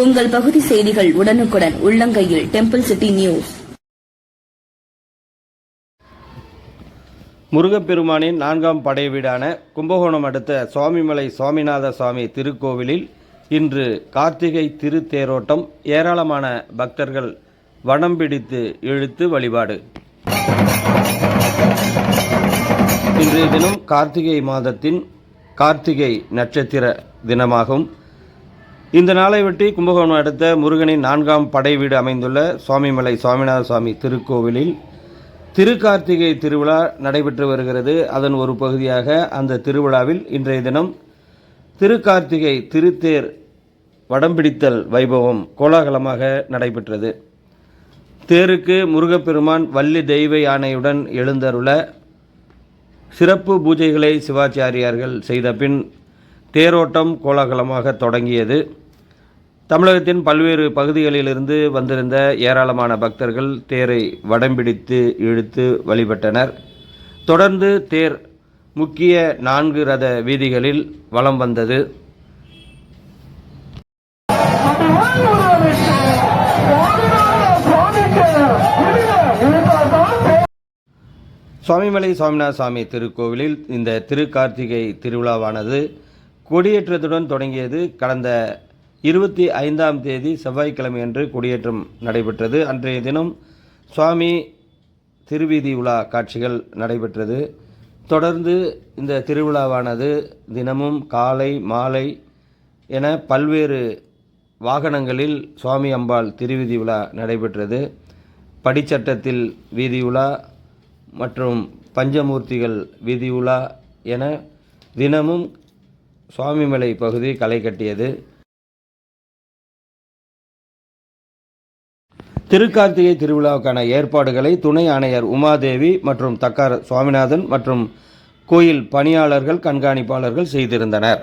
உங்கள் பகுதி செய்திகள் உடனுக்குடன் உள்ளங்கையில் டெம்பிள் சிட்டி நியூஸ் முருகப்பெருமானின் நான்காம் படை வீடான கும்பகோணம் அடுத்த சுவாமிமலை சுவாமிநாத சுவாமி திருக்கோவிலில் இன்று கார்த்திகை திருத்தேரோட்டம் ஏராளமான பக்தர்கள் வடம் பிடித்து இழுத்து வழிபாடு. இன்றைய தினம் கார்த்திகை மாதத்தின் கார்த்திகை நட்சத்திர தினமாகும். இந்த நாளை ஒட்டி கும்பகோணம் அடுத்த முருகனின் நான்காம் படை வீடு அமைந்துள்ள சுவாமிமலை சுவாமிநாத சுவாமி திருக்கோவிலில் திருக்கார்த்திகை திருவிழா நடைபெற்று வருகிறது. அதன் ஒரு பகுதியாக அந்த திருவிழாவில் இன்றைய தினம் திருக்கார்த்திகை திருத்தேர் வடம்பிடித்தல் வைபவம் கோலாகலமாக நடைபெற்றது. தேருக்கு முருகப்பெருமான் வள்ளி தெய்வ யானையுடன் எழுந்தருள சிறப்பு பூஜைகளை சிவாச்சாரியார்கள் செய்த பின் தேரோட்டம் கோலாகலமாக தொடங்கியது. தமிழகத்தின் பல்வேறு பகுதிகளிலிருந்து வந்திருந்த ஏராளமான பக்தர்கள் தேரை வடம்பிடித்து இழுத்து வழிபட்டனர். தொடர்ந்து தேர் முக்கிய நான்கு ரத வீதிகளில் வலம் வந்தது. சுவாமிமலை சுவாமிநாத சுவாமி திருக்கோவிலில் இந்த திருக்கார்த்திகை திருவிழாவானது கொடியேற்றத்துடன் தொடங்கியது. கடந்த இருபத்தி ஐந்தாம் தேதி செவ்வாய்க்கிழமையன்று கொடியேற்றம் நடைபெற்றது. அன்றைய தினம் சுவாமி திருவீதி உலா காட்சிகள் நடைபெற்றது. தொடர்ந்து இந்த திருவிழாவானது தினமும் காலை மாலை என பல்வேறு வாகனங்களில் சுவாமி அம்பாள் திருவீதி உலா நடைபெற்றது. படிச்சட்டத்தில் வீதி உலா மற்றும் பஞ்சமூர்த்திகள் வீதி உலா என தினமும் சுவாமிமலை பகுதி களை கட்டியது. திருக்கார்த்திகை திருவிழாவுக்கான ஏற்பாடுகளை துணை ஆணையர் உமாதேவி மற்றும் தக்கார் சுவாமிநாதன் மற்றும் கோயில் பணியாளர்கள் கண்காணிப்பாளர்கள் செய்திருந்தனர்.